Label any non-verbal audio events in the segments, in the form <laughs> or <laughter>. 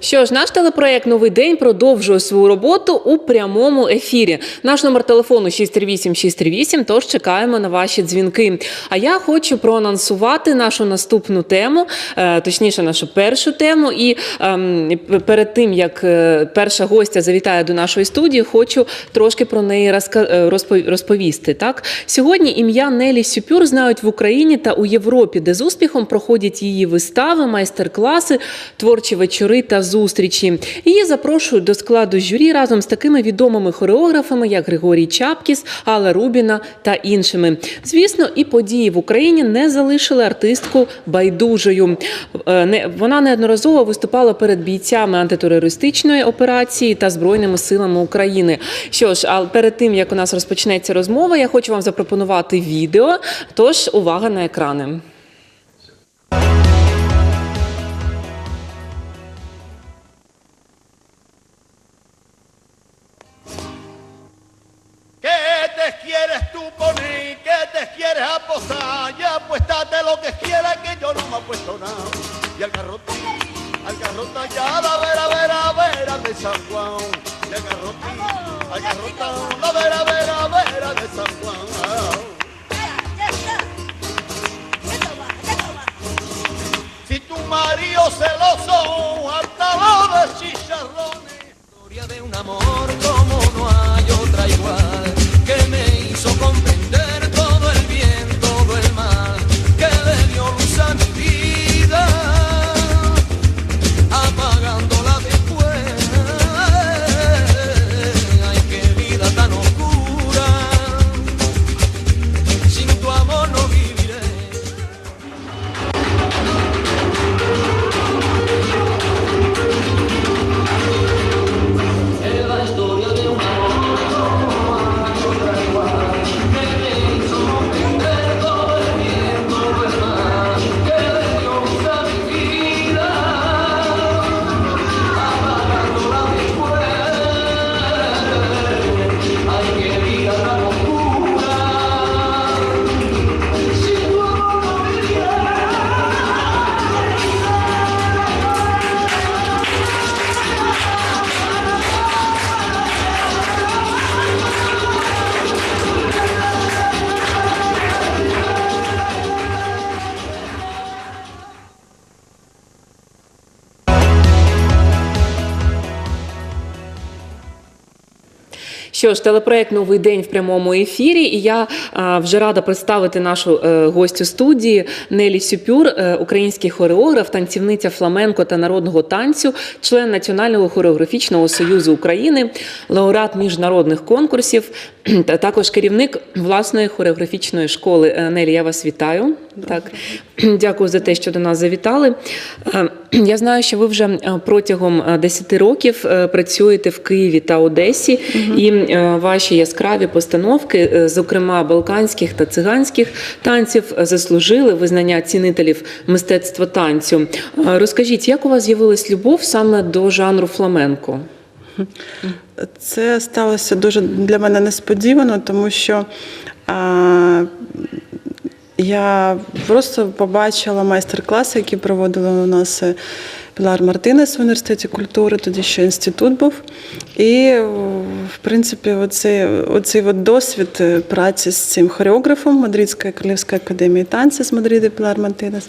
Що ж, наш телепроект Новий день продовжує свою роботу у прямому ефірі. Наш номер телефону 638 638, Тож чекаємо на ваші дзвінки. А я хочу проанонсувати нашу наступну тему, е, точніше, нашу першу тему. І ем, перед тим як е, перша гостя завітає до нашої студії, хочу трошки про неї е, розповісти. Так сьогодні ім'я Нелі Сюпюр знають в Україні та у Європі, де з успіхом проходять її вистави, майстер-класи, творчі вечори та зустрічі. Її запрошують до складу журі разом з такими відомими хореографами, як Григорій Чапкіс, Алла Рубіна та іншими. Звісно, і події в Україні не залишили артистку байдужою. Е, Вона неодноразово виступала перед бійцями антитерористичної операції та збройними силами України. Що ж, а перед тим як у нас розпочнеться розмова, я хочу вам запропонувати відео. Тож увага на екрани. Celoso, hasta lo de chicharrones. historia de un amor como no hay otra igual Що ж, телепроект Новий день в прямому ефірі. І я вже рада представити нашу е, гостю студії Нелі Сюпюр, е, український хореограф, танцівниця фламенко та народного танцю, член Національного хореографічного союзу України, лауреат міжнародних конкурсів, <clears throat> та також керівник власної хореографічної школи. Е, Нелі, я вас вітаю. Так, <clears throat> дякую за те, що до нас завітали. Е, <clears throat> Я знаю, що ви вже е, протягом е, 10 років працюєте в Києві та Одесі, і е, ваші яскраві постановки, зокрема балканських та циганських танців, заслужили визнання цінителів мистецтва танцю. Розкажіть, як у вас з'явилась любов саме до жанру фламенко? Це сталося дуже для мене несподівано, тому що я просто побачила майстер-класи, які проводили у нас е, Пілар Мартинес в університеті культури, тоді ще інститут був. І, в принципі, оцей, оцей от досвід е, праці з цим хореографом Мадридської Королівської академії танцю з Мадриди Пілар Мартинес,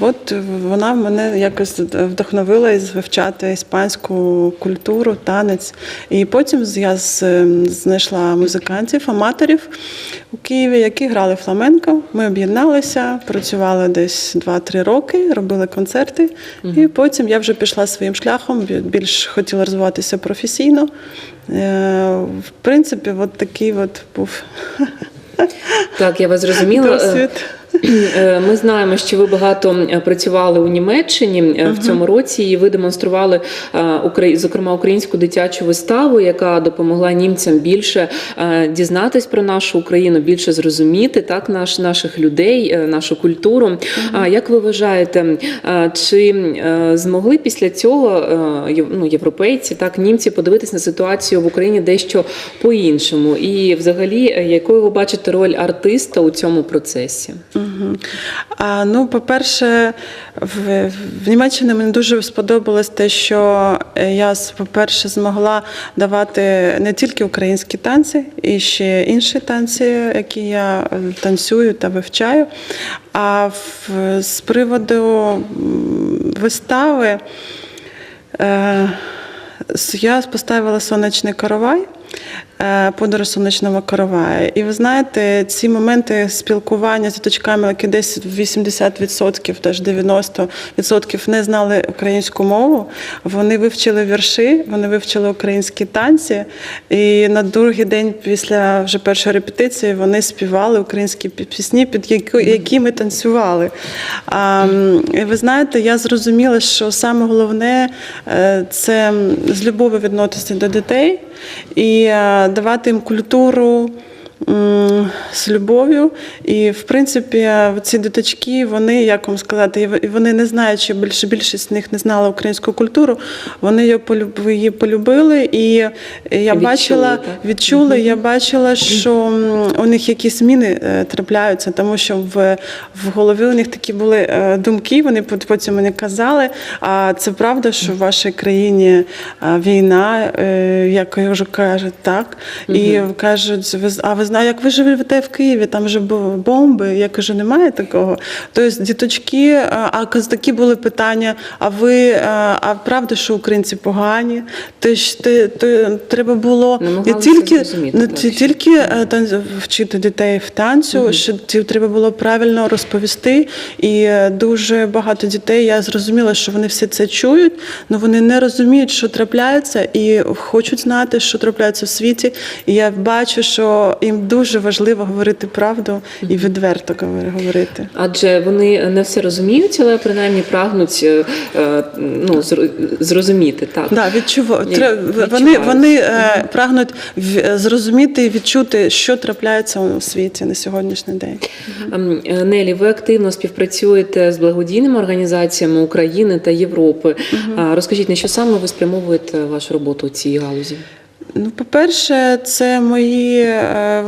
от вона мене якось вдохновила вивчати іспанську культуру, танець. І потім я знайшла музикантів, аматорів у Києві, які грали фламенко. Ми об'єдналися, працювали десь 2-3 роки, робила концерти. І потім я вже пішла своїм шляхом, більш хотіла розвиватися професійно. Е, В принципі, от такий от був Так, я вас зрозуміла. <laughs> Досвід. Е, Ми знаємо, що ви багато працювали у Німеччині е, в цьому році, і ви демонстрували е, зокрема українську дитячу виставу, яка допомогла німцям більше дізнатись про нашу Україну, більше зрозуміти так наш наших людей, нашу культуру. А як ви вважаєте, чи змогли після цього ну, європейці, так німці подивитись на ситуацію в Україні дещо по-іншому? І, взагалі, якою ви бачите роль артиста у цьому процесі? А, ну, по-перше, в, в Німеччині мені дуже сподобалось те, що е, я, по-перше, змогла давати не тільки українські танці, і ще інші танці, які я е, танцюю та вивчаю. А в, з приводу вистави е, я поставила сонячний коровай. Е, Подорож сонячного коровая. І ви знаєте, ці моменти спілкування з діточками, які десь 80%, теж 90% не знали українську мову, вони вивчили вірші, вони вивчили українські танці. І на другий день після вже першої репетиції вони співали українські пісні, під які, ми танцювали. І ви знаєте, я зрозуміла, що саме головне е, це з любов'ю відноситися до дітей і е, давати їм культуру. З любов'ю, і в принципі ці діточки, вони як вам сказати, вони не знаючи, більше більшість з них не знала українську культуру. Вони її полюб- її полюбили, і я Відчули, бачила, так? відчули, я бачила, що у них якісь зміни е, трапляються, тому що в, в голові у них такі були е, думки. Вони пот- потім мені казали. А це правда, що в вашій країні е, війна, як я вже кажуть, так. І кажуть, а ви знаєте, як ви живете в Києві? Там же бо- бомби. Я кажу, немає такого. Тобто діточки, а такі були питання: а ви а правда, що українці погані? Ти ж ти, ти треба було не тільки не що- тільки е, вчити дітей в танцю, що ті- треба було правильно розповісти. І е, дуже багато дітей я зрозуміла, що вони все це чують, але вони не розуміють, що трапляється, і хочуть знати, що трапляється в світі. І я бачу, що їм дуже важливо говорити правду і відверто говори- говорити. Адже вони не все розуміють, але принаймні прагнуть е, е, ну, зро- зрозуміти. Так. Да, тре- Вони, вони е, прагнуть зрозуміти і відчути, що трапляється у світі на сьогоднішній день. Ем, Нелі, ви активно співпрацюєте з благодійними організаціями України та Європи. Розкажіть, на що саме ви спрямовуєте вашу роботу у цій галузі? Ну, по-перше, це мої е,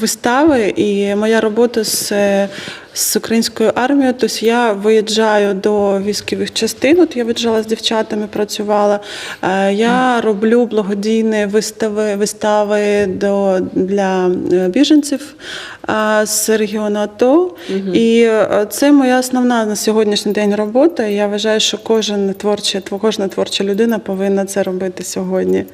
вистави і моя робота з, з українською армією. Тобто я виїжджаю до військових частин. От я виїжджала з дівчатами, працювала. Е, Я роблю благодійні вистави, вистави до, для е, біженців з регіону АТО. І е, це моя основна на сьогоднішній день робота. Я вважаю, що кожен творчий, кожна творча людина повинна це робити сьогодні.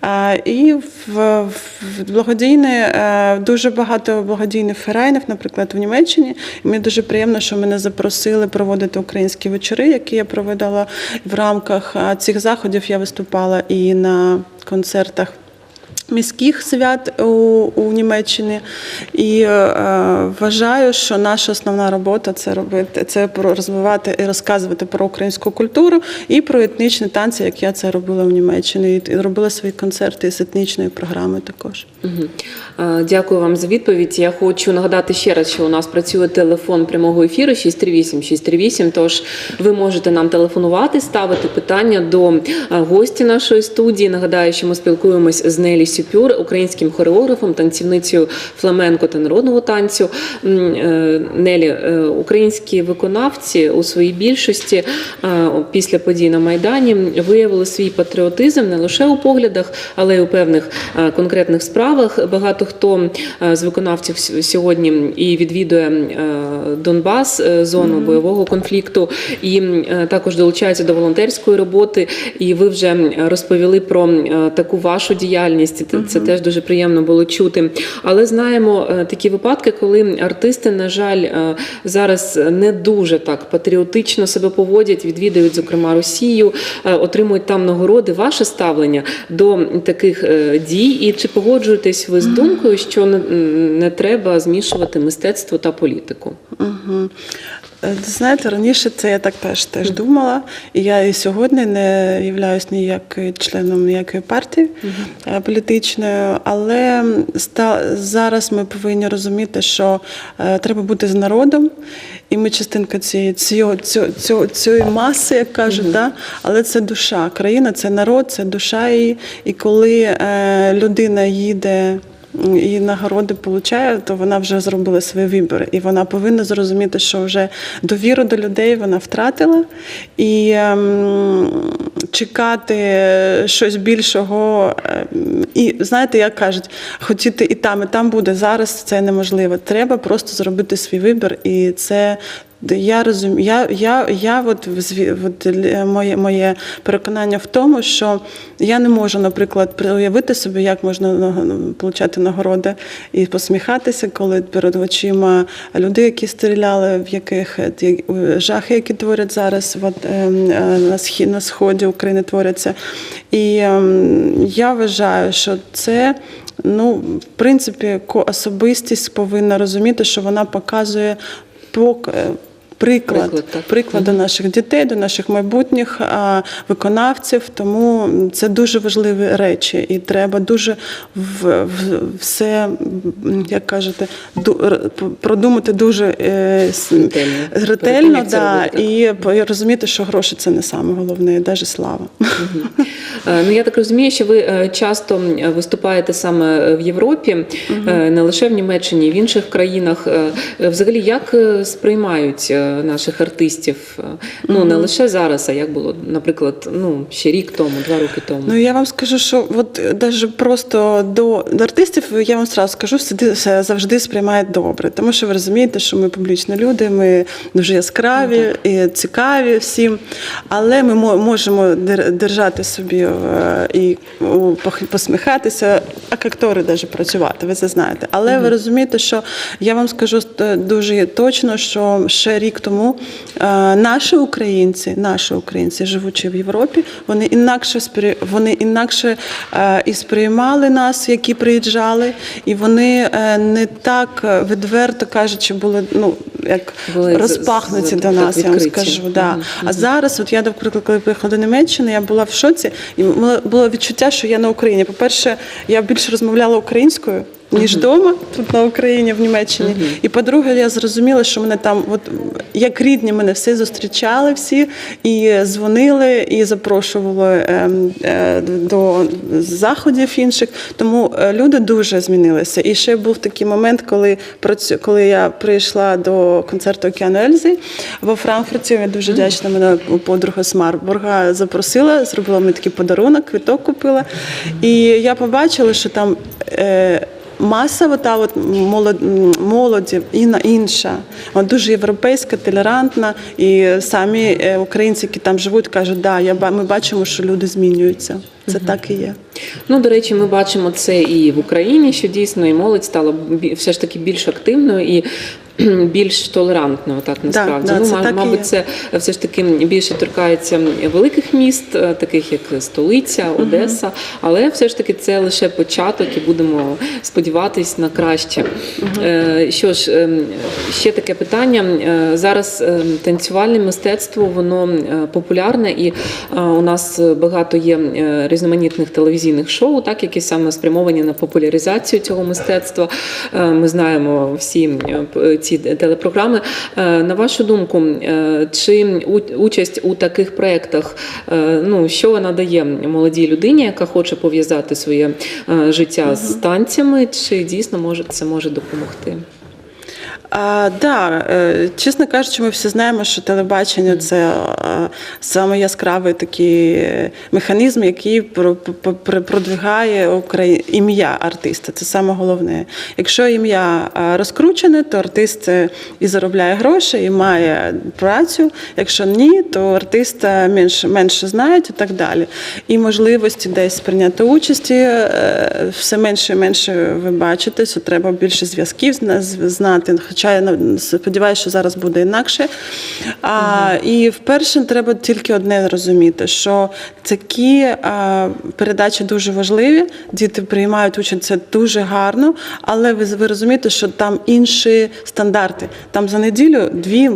А, І в, в благодійне е, дуже багато благодійних ферейнів, наприклад, в Німеччині. І мені дуже приємно, що мене запросили проводити українські вечори, які я проводила в рамках цих заходів. Я виступала і на концертах. Міських свят у, у Німеччині і е, вважаю, що наша основна робота це робити, це розвивати і розказувати про українську культуру і про етнічні танці, як я це робила в Німеччині. І робила свої концерти з етнічної програми також. Е, Дякую вам за відповідь. Я хочу нагадати ще раз, що у нас працює телефон прямого ефіру 638-638, Тож ви можете нам телефонувати, ставити питання до е, гості нашої студії. Нагадаю, що ми спілкуємось з Нелі Сюпюр, українським хореографом, танцівницею фламенко та народного танцю. Е, Нелі, е, українські виконавці у своїй більшості е, після подій на Майдані виявили свій патріотизм не лише у поглядах, але й у певних конкретних справах. Багато хто з виконавців сьогодні і відвідує Донбас, зону бойового конфлікту, і також долучаються до волонтерської роботи. І ви вже розповіли про таку вашу діяльність. Це, це теж дуже приємно було чути. Але знаємо е, такі випадки, коли артисти, на жаль, е, зараз не дуже так патріотично себе поводять, відвідують, зокрема, Росію, е, отримують там нагороди. Ваше ставлення до таких дій, і чи погоджуєтесь ви з думкою, що не, не треба змішувати мистецтво та політику? Угу. Знаєте, раніше це я так теж теж думала, і я і сьогодні не являюсь ніякою членом ніякої партії е, політичної, але зараз ми повинні розуміти, що е, треба бути з народом, і ми частинка цієї цього, цього, цієї маси, як кажуть, да? але це душа. Країна це народ, це душа її. І коли е, людина їде і нагороди получає, то вона вже зробила свій вибір. І вона повинна зрозуміти, що вже довіру до людей вона втратила. І ем, чекати щось більшого. ем, І знаєте, як кажуть, хотіти і там, і там буде. Зараз це неможливо. Треба просто зробити свій вибір. І це я розумію. Я, я, я от, от, моє, моє переконання в тому, що я не можу, наприклад, уявити собі, як можна на- получати нагороди і посміхатися, коли перед очима люди, які стріляли, в яких жахи, які творять зараз от, ем, е, на схід на сході України творяться. І ем, я вважаю, що це. Ну, в принципі, особистість повинна розуміти, що вона показує пок- е, приклад, Приклад, так. приклад до наших дітей, до наших майбутніх а, виконавців. Тому це дуже важливі речі, і треба дуже в, в все, як кажете, ду, продумати дуже е, с- Ретельно. Ретельно да, і розуміти, що гроші це не саме головне, навіть слава. Е, Ну я так розумію, що ви е, часто виступаєте саме в Європі, е, не лише в Німеччині, в інших країнах. Е, е, Взагалі, як е, сприймають е, наших артистів? Е, Ну не лише зараз, а як було, наприклад, ну ще рік тому, два роки тому. Ну я вам скажу, що от навіть просто до, до артистів я вам сразу скажу, все, все завжди сприймають добре. Тому що ви розумієте, що ми публічні люди, ми дуже яскраві і цікаві всім. Але ми мо- можемо держати собі е, і посміхатися, як актори навіть працювати, ви це знаєте. Але ви розумієте, що я вам скажу е, дуже точно, що ще рік тому е, наші українці, наші українці, живучи в Європі, вони інакше вони інакше е, і сприймали нас, які приїжджали, і вони е, не так відверто кажучи, були ну як Були розпахнуті до нас. Я вам скажу. Да. Мгм, А зараз, от я, наприклад, коли приїхала до Німеччини, я була в шоці, і було- було відчуття, що я на Україні. По-перше, я більше розмовляла українською. Ніж вдома, тут на Україні, в Німеччині. І по-друге, я зрозуміла, що мене там, от як рідні, мене всі зустрічали всі і дзвонили, і запрошували ем, е, до заходів інших. Тому е, люди дуже змінилися. І ще був такий момент, коли коли я прийшла до концерту Океану Ельзи во Франкфурті. Я дуже вдячна мене подруга з Марбурга запросила, зробила мені такий подарунок, квиток купила. І я побачила, що там. Е, Маса та от молоді і на інша, Вона дуже європейська, толерантна. І самі е, українці, які там живуть, кажуть, да, я ми бачимо, що люди змінюються. Це так і є. Ну, до речі, ми бачимо це і в Україні, що дійсно і молодь стала все ж таки більш активною і <clears throat> більш толерантною, так насправді. да, ну, це так мабуть, це все ж таки більше торкається великих міст, е, таких як столиця, Одеса, але все ж таки це лише початок, і будемо сподіватись на краще. Е, Що ж, ем, ще таке питання. Е, Зараз ем, танцювальне мистецтво воно популярне, і у нас багато є різноманітних телевізійних шоу, так які саме спрямовані на популяризацію цього мистецтва. Ми знаємо всі п- ці телепрограми. Е, На вашу думку, е, чи участь у таких проєктах, е, ну що вона дає молодій людині, яка хоче пов'язати своє життя з танцями, чи дійсно може це може допомогти? А, да, е, чесно кажучи, ми всі знаємо, що телебачення це е, саме яскравий такий механізм, який про- про- про- продвигає ім'я артиста. Це саме головне. Якщо ім'я е, розкручене, то артист і заробляє гроші, і має працю. Якщо ні, то артиста менше, менше знають і так далі. І можливості десь прийняти участі все менше і менше ви бачите, що треба більше зв'язків знати. На- сподіваюся, що зараз буде інакше. А, І вперше треба тільки одне розуміти, що такі а, передачі дуже важливі, діти приймають участь, це дуже гарно, але ви, ви розумієте, що там інші стандарти. Там за неділю дві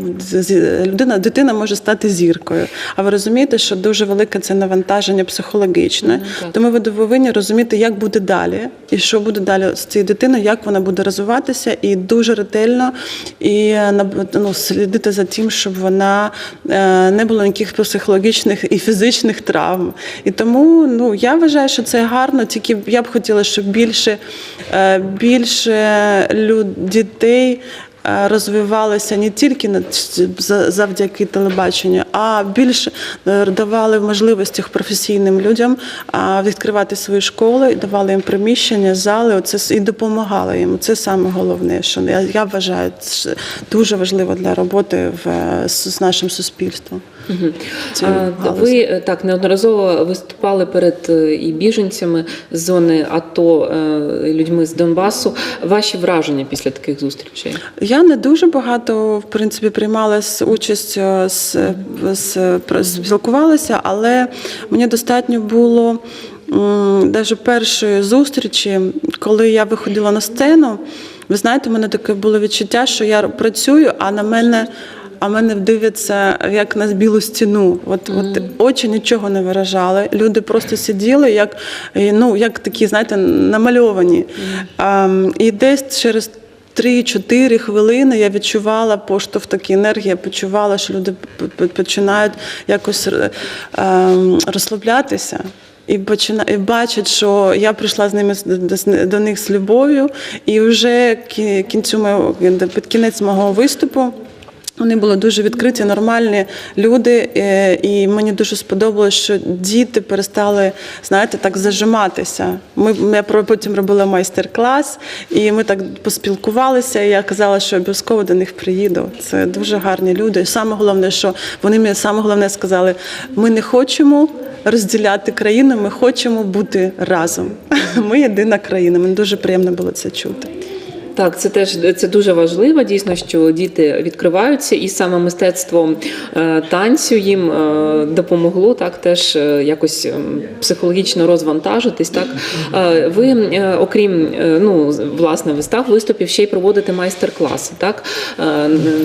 людина, дитина може стати зіркою. А ви розумієте, що дуже велике це навантаження психологічне. так. Тому ви повинні розуміти, як буде далі, і що буде далі з цією дитиною, як вона буде розвиватися, і дуже ретельно і ну, слідити за тим, щоб вона е, не було ніяких психологічних і фізичних травм. І тому ну, я вважаю, що це гарно, тільки я б хотіла, щоб більше, е, більше люд, дітей. Е, Розвивалися не тільки завдяки телебаченню, а більше давали можливості професійним людям відкривати свої школи, давали їм приміщення, зали. Оце і допомагали їм. Це саме головне, що я, вважаю дуже важливо для роботи в, е, з нашим суспільством. Ви е, так неодноразово виступали перед е, і біженцями з зони АТО, е, людьми з Донбасу. Ваші враження після таких зустрічей? Я не дуже багато в принципі приймала участь з, з спілкувалася, але мені достатньо було навіть першої зустрічі, коли я виходила на сцену. Ви знаєте, у мене таке було відчуття, що я працюю, а на мене. А мене дивляться як на білу стіну. От, от очі нічого не виражали. Люди просто сиділи, як, ну, як такі, знаєте, намальовані. Ем, і десь через 3-4 хвилини я відчувала поштовх такої енергії, я почувала, що люди починають якось е, ем, розслаблятися. І, почина... і бачать, що я прийшла з ними до, них з любов'ю, і вже кі- кінцю мого, під кінець мого виступу вони були дуже відкриті, нормальні люди, е, і мені дуже сподобалось, що діти перестали, знаєте, так зажиматися. Ми я потім робила майстер-клас, і ми так поспілкувалися. І я казала, що обов'язково до них приїду. Це дуже гарні люди. І саме головне, що вони мені саме головне сказали: ми не хочемо. Розділяти країну, ми хочемо бути разом. <laughs> Ми єдина країна. Мені дуже приємно було це чути. Так, це теж це дуже важливо. Дійсно, що діти відкриваються, і саме мистецтво е, танцю їм е, допомогло так теж е, якось ем, психологічно розвантажитись. Так ви, окрім ну власне вистав, виступів, ще й проводите майстер-класи. Так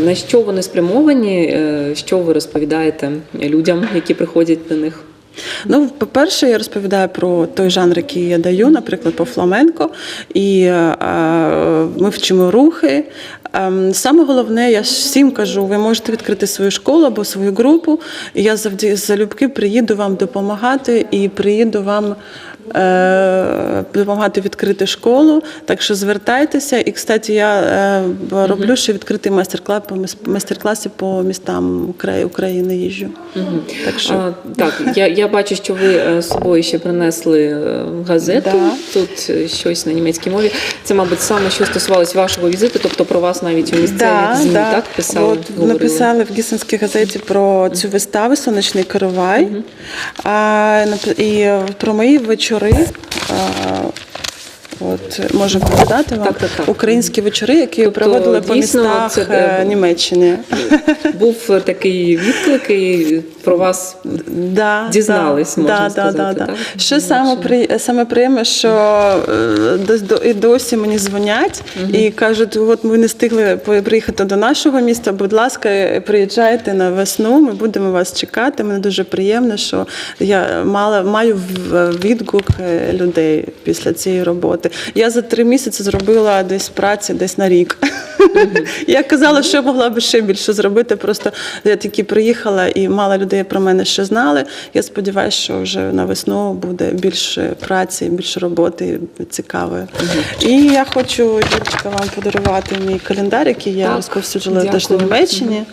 на що вони спрямовані? Що ви розповідаєте людям, які приходять до них? Ну, по-перше, я розповідаю про той жанр, який я даю, наприклад, по фламенко, і е, ми вчимо рухи. Е, Саме головне, я всім кажу, ви можете відкрити свою школу або свою групу. І я завжди залюбки приїду вам допомагати і приїду вам е, допомагати відкрити школу. Так що звертайтеся. І, кстати, я е, роблю ще відкритий майстер-клас по майстер-класи по містам України їжджу. Так що А, так, я, я бачу, що ви е, з собою ще принесли е, газету. Да. Тут е, щось на німецькій мові. Це, мабуть, саме що стосувалось вашого візиту, тобто про вас навіть у місцевих ЗМІ, так писали. От, говорили? написали в Гісенській газеті про цю виставу Сонячний каравай. А, і е, про мої вечори. А, От можу передати вам Так, так, так. українські вечори, які Тобто, проводили по дійсно, містах це, е, е, Німеччини. <laughs> Був такий відклик, і про вас Да, Дізнались, да, можна да, сказати, да, да. так? Ще саме, при, саме приємне, що е, до, і досі мені дзвонять і кажуть, от ми не встигли приїхати до нашого міста, будь ласка, приїжджайте на весну, ми будемо вас чекати. Мені дуже приємно, що я мала, маю відгук людей після цієї роботи. Я за три місяці зробила десь праці десь на рік. <laughs> Я казала, що могла би ще більше зробити. Просто я тільки приїхала і мало людей про мене ще знали. Я сподіваюся, що вже на весну буде більше праці, більше роботи цікавої. І я хочу, Юлечка, вам подарувати мій календар, який я Так, розповсюджувала теж на. Німеччині.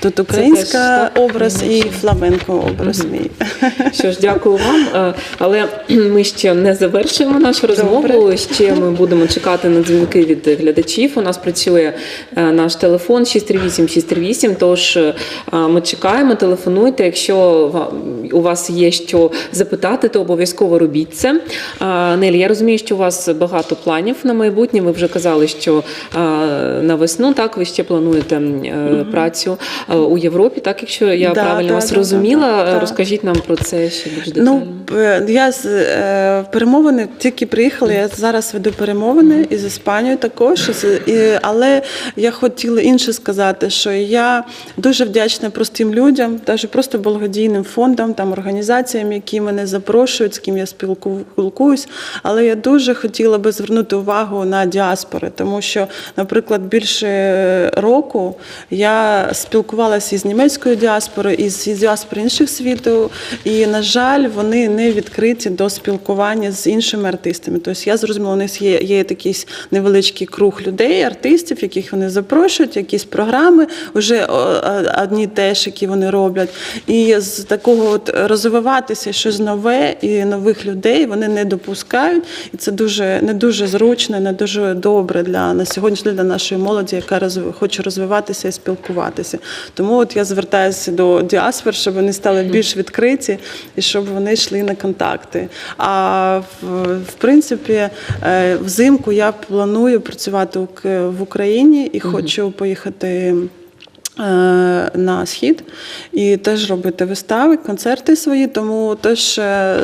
Тут українська образ і фламенко образ мій. <laughs> Що ж, дякую вам. Е, Але <clears throat> ми ще не завершуємо нашу розмову. Ще ми будемо чекати на дзвінки від глядачів. У нас працює наш телефон 638 638, Тож е, ми чекаємо, телефонуйте. Якщо у вас є що запитати, то обов'язково робіть це. Е, Нелі, я розумію, що у вас багато планів на майбутнє. Ви вже казали, що е, на весну так ви ще плануєте е, працю е, у Європі, так якщо я Да, правильно да, вас да, зрозуміла. да. Розкажіть нам про це ще більш детально. Ну, е, я з е, перемовини тільки приїхала. Я зараз веду перемовини із Іспанією також. Але я хотіла інше сказати, що я дуже вдячна простим людям, навіть просто благодійним фондам, там організаціям, які мене запрошують, з ким я спілкуюсь. Але я дуже хотіла би звернути увагу на діаспори, тому що, наприклад, більше року я спілкувалася із німецькою діаспорою, із діаспори інших світу, і, на жаль, вони не відкриті до спілкування з іншими артистами. Тобто я зрозуміла, у них є, є такий невеличкий круг людей, артистів, яких вони запрошують, якісь програми, вже одні теж, які вони роблять. І з такого от розвиватися щось нове і нових людей вони не допускають. І це дуже не дуже зручно, не дуже добре для на сьогодні для нашої молоді, яка розв... хоче розвиватися і спілкуватися. Тому от я звертаюся до діаспор, щоб вони стали більш відкриті і щоб вони йшли на контакти. А в, в принципі, е, взимку я планую працювати в Україні і хочу поїхати. е, На схід і теж робити вистави, концерти свої. Тому теж е,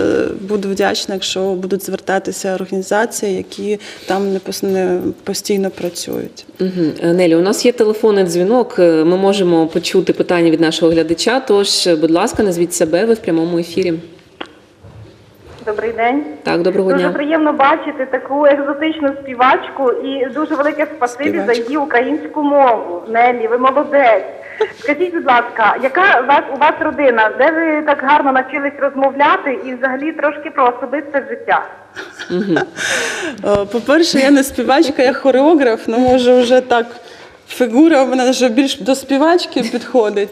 буду вдячна, якщо будуть звертатися організації, які там не постійно працюють. Угу. Нелі, у нас є телефонний дзвінок. Ми можемо почути питання від нашого глядача. Тож, будь ласка, назвіть себе, ви в прямому ефірі. Добрий день. Так, доброго Дуже приємно бачити таку екзотичну співачку і дуже велике спасибі за її українську мову. Нелі, ви молодець. Скажіть, будь ласка, яка у вас у вас родина? Де ви так гарно навчились розмовляти і взагалі трошки про особисте життя? Е, По-перше, я не співачка, я хореограф, ну може вже так. Фігура у мене вже більш до співачки підходить.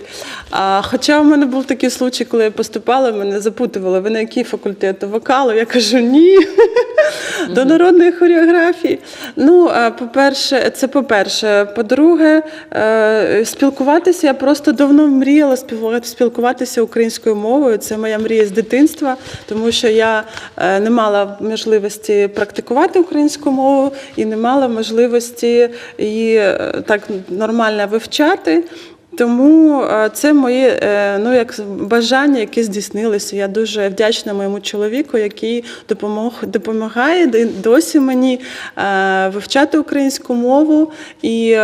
А, хоча у мене був такий случай, коли я поступала, мене запитували, ви на який факультет вокалу? Я кажу, ні. До народної хореографії. Ну, а, по-перше, це по-перше. По-друге, е, спілкуватися я просто давно мріяла спілкуватися українською мовою. Це моя мрія з дитинства, тому що я е, не мала можливості практикувати українську мову і не мала можливості її е, так нормально вивчати. Тому е, це моє е, ну, як бажання, які здійснилися. Я дуже вдячна моєму чоловіку, який допомог, допомагає досі мені е, вивчати українську мову. І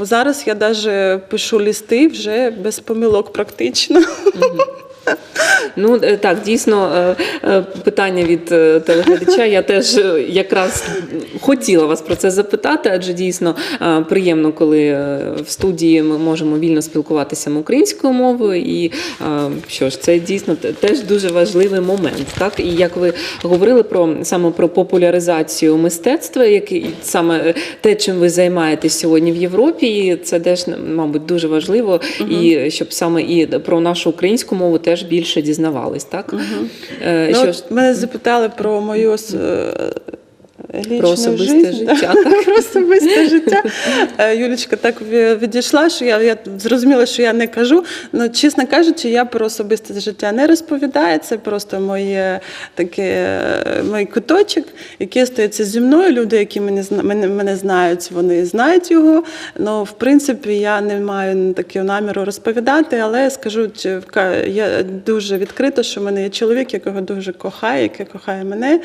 зараз я навіть пишу листи вже без помилок практично. Ну е, так, дійсно е, е, питання від телеглядача. Я теж якраз хотіла вас про це запитати, адже дійсно приємно, коли в студії ми можемо вільно спілкуватися українською мовою. І що ж, це дійсно теж дуже важливий момент. Так і як ви говорили про саме про популяризацію мистецтва, який саме те, чим ви займаєтесь сьогодні в Європі, і це теж мабуть дуже важливо, і щоб саме і про нашу українську мову теж більше дізнавались. Так Е, Ну, що мене запитали про мою е, лічну про особисте жизнь, життя. Так? <laughs> про особисте життя. Е, Юлічка так відійшла, що я, я зрозуміла, що я не кажу. Ну, чесно кажучи, я про особисте життя не розповідаю. Це просто моє таке е, мій куточок, який стається зі мною. Люди, які мене мене, мене знають, вони знають його. Ну, в принципі, я не маю такого наміру розповідати, але скажу, я дуже відкрита, що в мене є чоловік, якого дуже кохає, який кохає мене.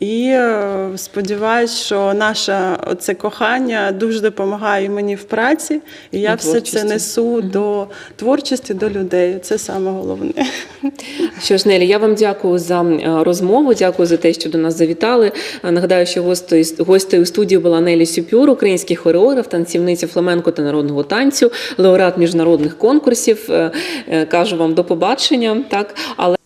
І е, сподіваюсь, що наше оце кохання дуже допомагає мені в праці, і я І все творчості. це несу до творчості, до людей. Це саме головне. <laughs> Що ж, Нелі, я вам дякую за е, розмову. Дякую за те, що до нас завітали. Е, Нагадаю, що гостею у студії була Нелі Сюпюр, український хореограф, танцівниця фламенко та народного танцю, лауреат міжнародних конкурсів. Е, Кажу вам до побачення. Так, але